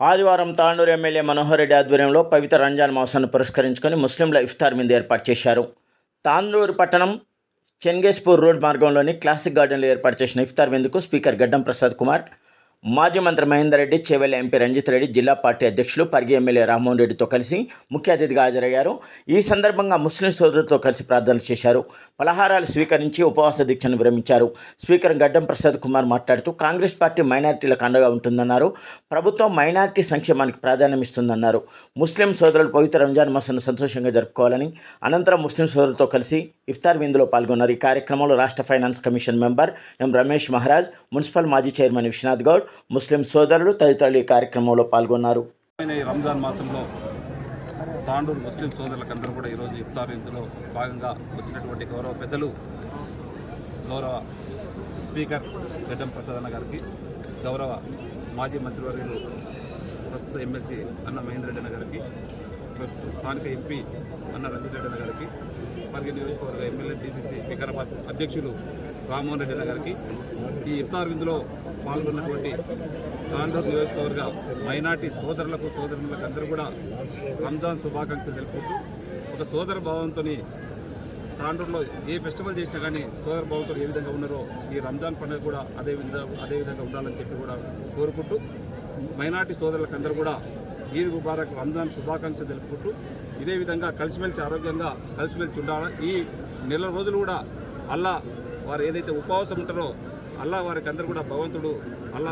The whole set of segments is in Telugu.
ఆదివారం తాండూరు ఎమ్మెల్యే మనోహర్ రెడ్డి ఆధ్వర్యంలో పవిత్ర రంజాన్ మాసాన్ని పురస్కరించుకొని ముస్లింల ఇఫ్తార్ మీద ఏర్పాటు చేశారు. తాండూరు పట్టణం చెంగేశ్పూర్ రోడ్ మార్గంలోని క్లాసిక్ గార్డెన్లో ఏర్పాటు చేసిన ఇఫ్తార్ విందుకు స్పీకర్ గడ్డం ప్రసాద్ కుమార్ మాజీ మంత్రి మహేందర్ రెడ్డి చేవెళ్ళ ఎంపీ రంజిత్ రెడ్డి జిల్లా పార్టీ అధ్యక్షులు పరిగి ఎమ్మెల్యే రామ్మోహన్ రెడ్డితో కలిసి ముఖ్య అతిథిగా హాజరయ్యారు. ఈ సందర్భంగా ముస్లిం సోదరులతో కలిసి ప్రార్థనలు చేశారు. పలహారాలు స్వీకరించి ఉపవాస దీక్షను విరమించారు. స్పీకర్ గడ్డం ప్రసాద్ కుమార్ మాట్లాడుతూ కాంగ్రెస్ పార్టీ మైనారిటీలకు అండగా ఉంటుందన్నారు. ప్రభుత్వం మైనారిటీ సంక్షేమానికి ప్రాధాన్యం ఇస్తుందన్నారు. ముస్లిం సోదరులు పవిత్ర రంజాన్ మాసాన్ని సంతోషంగా జరుపుకోవాలని అనంతరం ముస్లిం సోదరులతో కలిసి ఇఫ్తార్ విందులో పాల్గొన్నారు. ఈ కార్యక్రమంలో రాష్ట్ర finance commission member M Ramesh Maharaj municipal మాజీ చైర్మన్ విశ్వనాథ్ గౌడ్ ముస్లిం సోదరులు తదితరులు ఈ కార్యక్రమంలో పాల్గొన్నారు. ఈ రంజాన్ మాసంలో తాండూరు ముస్లిం సోదరులకందరూ కూడా ఈరోజు ఇఫ్తార్ ఇందులో భాగంగా వచ్చినటువంటి గౌరవ పెద్దలు గౌరవ స్పీకర్ గడ్డం ప్రసాద్ అన్న గారికి గౌరవ మాజీ మంత్రివర్యులు ప్రస్తుత ఎమ్మెల్సీ అన్న మహేందర్ రెడ్డి అన్న గారికి ప్రస్తుత స్థానిక ఎంపీ అన్న రంజిత్ రెడ్డి అన్న గారికి పరిగి నియోజకవర్గ ఎమ్మెల్యే డీసీసీ వికారాబాద్ అధ్యక్షులు రామ్మోహన్ రెడ్డి అన్న గారికి ఈ ఇఫ్తార్ విందులో పాల్గొన్నటువంటి తాండూరు నియోజకవర్గ మైనార్టీ సోదరులకు సోదరులకు అందరూ కూడా రంజాన్ శుభాకాంక్షలు తెలుపుకుంటూ ఒక సోదర భావంతో తాండూరులో ఏ ఫెస్టివల్ చేసినా కానీ సోదర భావంతో ఏ విధంగా ఉన్నారో ఈ రంజాన్ పండుగ కూడా అదే విధంగా అదే విధంగా ఉండాలని చెప్పి కూడా కోరుకుంటూ మైనార్టీ సోదరులకు అందరూ కూడా ఈద్ ముబారక్ రంజాన్ శుభాకాంక్షలు తెలుపుకుంటూ ఇదే విధంగా కలిసిమెలిసి ఆరోగ్యంగా కలిసిమెలిసి ఉండాలి. ఈ నెల రోజులు కూడా అల్లా వారు ఏదైతే ఉపవాసం ఉంటారో అల్లా వారికి అందరూ కూడా భగవంతుడు అల్లా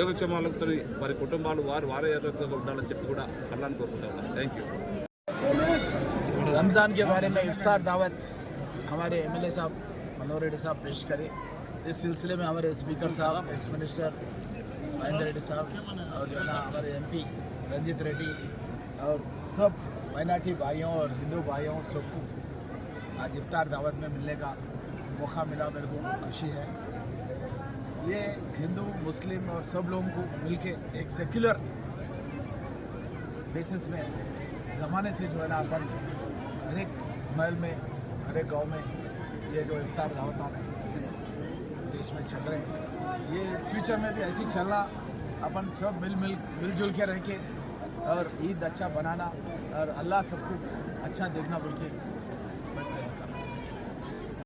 యోగక్షేమాలతో వారి కుటుంబాలు వారు వారే ఆరోగ్యంగా ఉండాలని చెప్పి కూడా అల్లాని కోరుకుంటా ఉన్నాను థ్యాంక్ యూ रमज़ान के बारे में इफ्तार दावत हमारे एमएलए साहब मनोहर रेड्डी साहब पेश करें इस सिलसिले में हमारे स्पीकर साहब एक्स मिनिस्टर महेंद्र रेड्डी साहब और जो है ना हमारे एमपी रंजित रेड्डी और सब माइनॉरिटी भाइयों और हिंदू भाइयों सबको आज इफ्तार दावत में मिलने का मौका मिला, मेरे को, खुशी है। ये हिंदू, मुस्लिम और सब लोगों को मिलके एक सेक्युलर बेसिस में, ज़माने से जो है ना, अपन हर एक महल में, हर एक गाँव में ये जो इफ्तार दावत अपने देश में चल रहे हैं। ये फ्यूचर में भी ऐसे चलना, अपन सब मिल मिल, मिलजुल के रह के और ईद अच्छा बनाना और अल्लाह सबको अच्छा देखना बोल के